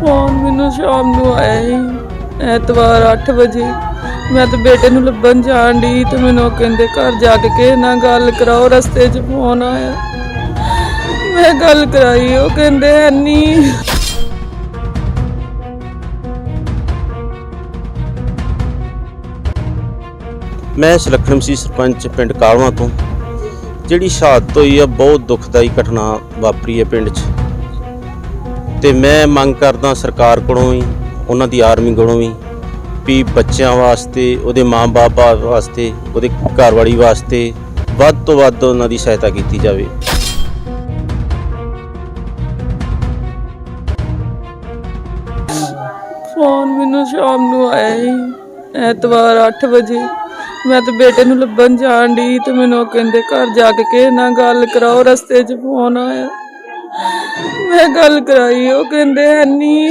Phone ਮੈਨੂੰ ਸ਼ਾਮ ਨੂੰ ਆਇਆ ਸੀ। ਐਤਵਾਰ 8 ਵਜੇ। ਮੈਂ ਤੇ ਬੇਟੇ ਨੂੰ ਲੱਭਣ ਜਾਣ ਦੀ ਤੇ ਮੈਨੂੰ ਕਹਿੰਦੇ ਘਰ ਜਾ ਕੇ ਕਿਸੇ ਨਾਲ ਗੱਲ ਕਰਾਓ, ਰਸਤੇ 'ਚ ਫੋਨ ਆਇਆ। ਮੈਂ ਗੱਲ ਕਰਾਈ, ਉਹ ਕਹਿੰਦੇ ਐਨੀ ਮੈਂ ਸੁਲੱਖਣ ਸੀ ਸਰਪੰਚ ਪਿੰਡ ਕਾਲਵਾ ਤੋਂ। ਜਿਹੜੀ ਸ਼ਹਾਦਤ ਹੋਈ ਆ, ਬਹੁਤ ਦੁਖਦਾਈ ਘਟਨਾ ਵਾਪਰੀ ਹੈ ਪਿੰਡ 'ਚ। ਤੇ ਮੈਂ ਮੰਗ ਕਰਦਾ ਸਰਕਾਰ ਕੋਲੋਂ ਵੀ, ਉਹਨਾਂ ਦੀ ਆਰਮੀ ਕੋਲੋਂ ਵੀ ਵੀ ਬੱਚਿਆਂ ਵਾਸਤੇ, ਉਹਦੇ ਮਾਂ-ਬਾਪ ਵਾਸਤੇ, ਉਹਦੇ ਘਰਵਾਲੀ ਵਾਸਤੇ ਵੱਧ ਤੋਂ ਵੱਧ ਉਹਨਾਂ ਦੀ ਸਹਾਇਤਾ ਕੀਤੀ ਜਾਵੇ। ਫੋਨ ਮੈਨੂੰ ਸ਼ਾਮ ਨੂੰ ਆਇਆ ਹੀ ਐਤਵਾਰ 8 ਵਜੇ। ਮੈਂ ਤੇ ਬੇਟੇ ਨੂੰ ਲੱਭਣ ਜਾਣ ਦੀ ਤੇ ਮੈਨੂੰ ਕਹਿੰਦੇ ਘਰ ਜਾ ਕੇ ਨਾ ਗੱਲ ਕਰਾਓ, ਰਸਤੇ 'ਚ ਫੋਨ ਆਇਆ। ਮੈਂ ਗੱਲ ਕਰਾਈ, ਉਹ ਕਹਿੰਦੇ ਐਨੀ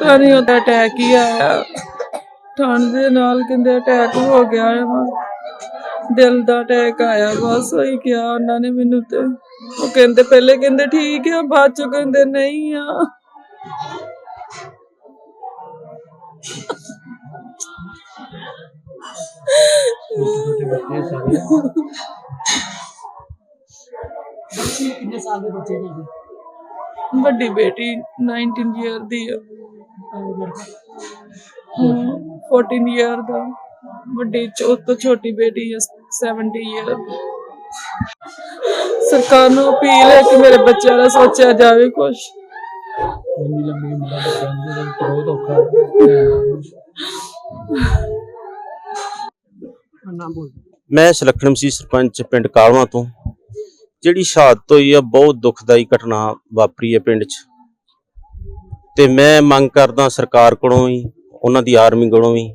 ਤਾਂ ਨਹੀਂ ਉਹਦਾ ਅਟੈਕ ਹੀ ਆਇਆ। ਠੰਡ ਦੇ ਨਾਲ ਕਹਿੰਦੇ ਅਟੈਕ ਹੋ ਗਿਆ ਹੈ ਦਿਲ ਦਾ ਅਟੈਕ ਆਇਆ, ਬਸ ਉਹੀ ਕਿਹਾ ਉਹਨਾਂ ਨੇ ਮੈਨੂੰ ਤੇ। ਉਹ ਕਹਿੰਦੇ ਪਹਿਲੇ ਕਹਿੰਦੇ ਠੀਕ ਆ, ਬਾਅਦ ਚ ਕਹਿੰਦੇ ਨਹੀਂ ਆ। ਕਿੰਨੇ ਸਾਲ ਦੇ ਬੱਚੇ ਨੇ ਵੱਡੀ ਬੇਟੀ 19 ਇਅਰ ਦੀ ਹਮ, 14 ਇਅਰ ਦਾ। ਵੱਡੀ ਚ- ਤੋਂ ਛੋਟੀ ਬੇਟੀ ਆ 70 ਇਅਰ ਦੀ। ਸਰਕਾਰ ਨੂੰ ਅਪੀਲ ਹੈ ਕਿ ਮੇਰੇ ਬੱਚਿਆਂ ਦਾ ਸੋਚਿਆ ਜਾਵੇ ਕੁਛ। ਇੰਨੀ ਲੰਬੀ ਉਮਰ ਦੇ ਬੱਚਿਆਂ ਦੇ ਬਹੁਤ ਔਖਾ ਬੋਲ ਮੈਂ ਸੁਲੱਖਣ ਸੀ ਸਰਪੰਚ ਪਿੰਡ ਕਾਲਵਾ ਤੋਂ। ਜਿਹੜੀ ਸ਼ਹਾਦਤ ਹੋਈ ਆ, ਬਹੁਤ ਦੁਖਦਾਈ ਘਟਨਾ ਵਾਪਰੀ ਹੈ ਪਿੰਡ 'ਚ। ਤੇ ਮੈਂ ਮੰਗ ਕਰਦਾ ਸਰਕਾਰ ਕੋਲੋਂ ਵੀ, ਉਹਨਾਂ ਦੀ ਆਰਮੀ ਕੋਲੋਂ ਵੀ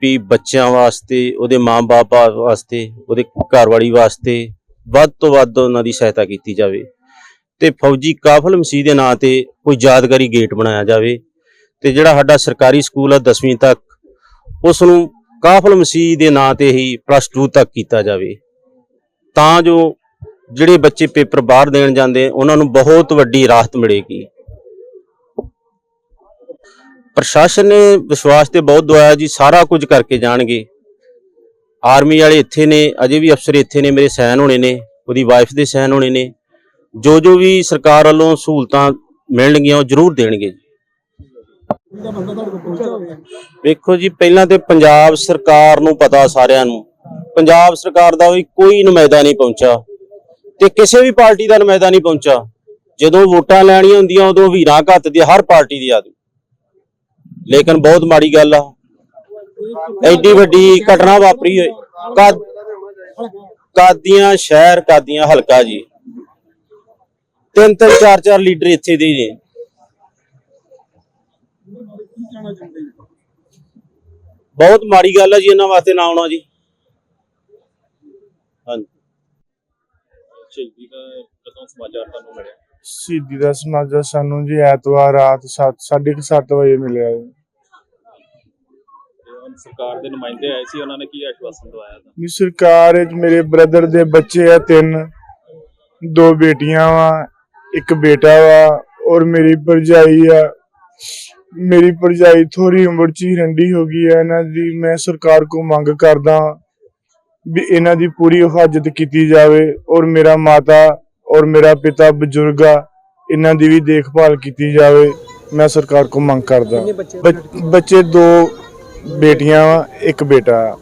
ਵੀ ਬੱਚਿਆਂ ਵਾਸਤੇ, ਉਹਦੇ ਮਾਂ-ਬਾਪ ਵਾਸਤੇ, ਉਹਦੇ ਘਰਵਾਲੀ ਵਾਸਤੇ ਵੱਧ ਤੋਂ ਵੱਧ ਉਹਨਾਂ ਦੀ ਸਹਾਇਤਾ ਕੀਤੀ ਜਾਵੇ। ਤੇ ਫੌਜੀ ਕਾਫਲ ਮਸੀਹ ਦੇ ਨਾਂ ਤੇ ਕੋਈ ਯਾਦਗਾਰੀ ਗੇਟ ਬਣਾਇਆ ਜਾਵੇ। ਤੇ ਜਿਹੜਾ ਸਾਡਾ ਸਰਕਾਰੀ ਸਕੂਲ ਆ 10ਵੀਂ ਤੱਕ ਉਸ ਨੂੰ ਕਾਫਲ ਮਸੀਹ ਦੇ ਨਾਂ ਤੇ ਹੀ ਪਲੱਸ 2 ਤੱਕ ਕੀਤਾ ਜਾਵੇ। ਤਾਂ ਜੋ ਜਿਹੜੇ ਬੱਚੇ ਪੇਪਰ ਬਾਹਰ ਦੇਣ ਜਾਂਦੇ, ਉਹਨਾਂ ਨੂੰ ਬਹੁਤ ਵੱਡੀ ਰਾਹਤ ਮਿਲੇਗੀ। ਪ੍ਰਸ਼ਾਸਨ ਨੇ ਵਿਸ਼ਵਾਸ ਤੇ ਬਹੁਤ ਦਵਾਇਆ ਜੀ, ਸਾਰਾ ਕੁਝ ਕਰਕੇ ਜਾਣਗੇ। ਆਰਮੀ ਵਾਲੇ ਇੱਥੇ ਨੇ, ਅਜੇ ਵੀ ਅਫਸਰ ਇੱਥੇ ਨੇ, ਮੇਰੇ ਸੈਨ ਹੋਣੇ ਨੇ, ਉਹਦੀ ਵਾਈਫ ਦੇ ਸੈਨ ਹੋਣੇ ਨੇ। ਜੋ ਜੋ ਵੀ ਸਰਕਾਰ ਵੱਲੋਂ ਸਹੂਲਤਾਂ ਮਿਲਣਗੀਆਂ, ਉਹ ਜ਼ਰੂਰ ਦੇਣਗੇ ਜੀ ਦਾ ਬੰਦਾ ਤੁਹਾਡੇ ਕੋਲ ਪਹੁੰਚਿਆ ਹੋਵੇ ਵੇਖੋ ਜੀ, ਪਹਿਲਾਂ ਤੇ ਪੰਜਾਬ ਸਰਕਾਰ ਨੂੰ ਪਤਾ ਸਾਰਿਆਂ ਨੂੰ। ਪੰਜਾਬ ਸਰਕਾਰ ਦਾ ਵੀ ਕੋਈ ਨੁਮਾਇੰਦਾ ਨਹੀਂ ਪਹੁੰਚਾ ਤੇ ਕਿਸੇ ਵੀ ਪਾਰਟੀ ਦਾ ਨੁਮਾਇੰਦਾ ਨਹੀਂ ਪਹੁੰਚਾ ਜਦੋਂ ਵੋਟਾਂ ਲੈਣੀਆਂ ਹੁੰਦੀਆਂ, ਉਦੋਂ ਵੀਰਾਂ ਘੱਟ ਦੀ ਹਰ ਪਾਰਟੀ ਦੀ ਆਦਮੀ। ਲੇਕਿਨ ਬਹੁਤ ਮਾੜੀ ਗੱਲ ਆ। ਐਡੀ ਵੱਡੀ ਘਟਨਾ ਵਾਪਰੀ ਹੋਈ। ਕਾ- ਕਾਦੀਆਂ ਸ਼ਹਿਰ, ਕਾਦੀਆਂ ਹਲਕਾ ਜੀ। ਤਿੰਨ ਤਿੰਨ ਚਾਰ ਚਾਰ ਲੀਡਰ ਇੱਥੇ ਦੇ ਨੇ ਕੀ ਕਹਿਣਾ ਚਾਹੁੰਦੇ ਜੀ ਬਹੁਤ ਮਾੜੀ ਗੱਲ ਹੈ ਜੀ ਇਹਨਾਂ ਵਾਸਤੇ ਨਾ ਆਉਣਾ ਜੀ। ਹਾਂਜੀ। ਸ਼ਹੀਦੀ ਦਾ ਕਦੋਂ ਸਮਾਚਾਰ ਤੁਹਾਨੂੰ ਮਿਲਿਆ ਸ਼ਹੀਦੀ ਦਾ ਸਮਾਜਾ ਸਾਨੂੰ ਜੀ ਐਤਵਾਰ ਰਾਤ 7:30 ਵਜੇ ਮਿਲਿਆ ਜੀ। ਸਰਕਾਰ ਦੇ ਨੁਮਾਇੰਦੇ ਆਏ ਸੀ ਉਹਨਾਂ ਨੇ ਕੀ ਆਸ਼ਵਾਸਨ ਦਵਾਇਆ ਤਾਂ? ਵੀ ਸਰਕਾਰ ਵਿੱਚ ਮੇਰੇ ਬ੍ਰਦਰ ਦੇ ਬੱਚੇ ਆ ਤਿੰਨ ਦੋ ਬੇਟੀਆਂ ਵਾ ਇੱਕ ਬੇਟਾ ਵਾ ਔਰ ਮੇਰੀ ਭਰਜਾਈ ਆ। ਮੇਰੀ ਭਰਜਾਈ ਥੋੜੀ ਉਮਰ ਚ ਹੀ ਰੰਡੀ ਹੋ ਗਈ ਹੈ ਇਹਨਾਂ ਦੀ ਮੈਂ ਸਰਕਾਰ ਕੋ ਮੰਗ ਕਰਦਾ ਵੀ ਇਹਨਾਂ ਦੀ ਪੂਰੀ ਹਿਫਾਜ਼ਤ ਕੀਤੀ ਜਾਵੇ ਔਰ ਮੇਰਾ ਮਾਤਾ ਔਰ ਮੇਰਾ ਪਿਤਾ ਬਜ਼ੁਰਗ ਆ ਇਹਨਾਂ ਦੀ ਵੀ ਦੇਖਭਾਲ ਕੀਤੀ ਜਾਵੇ ਮੈਂ ਸਰਕਾਰ ਕੋ ਮੰਗ ਕਰਦਾ ਬੱਚੇ ਦੋ ਬੇਟੀਆਂ ਇੱਕ ਬੇਟਾ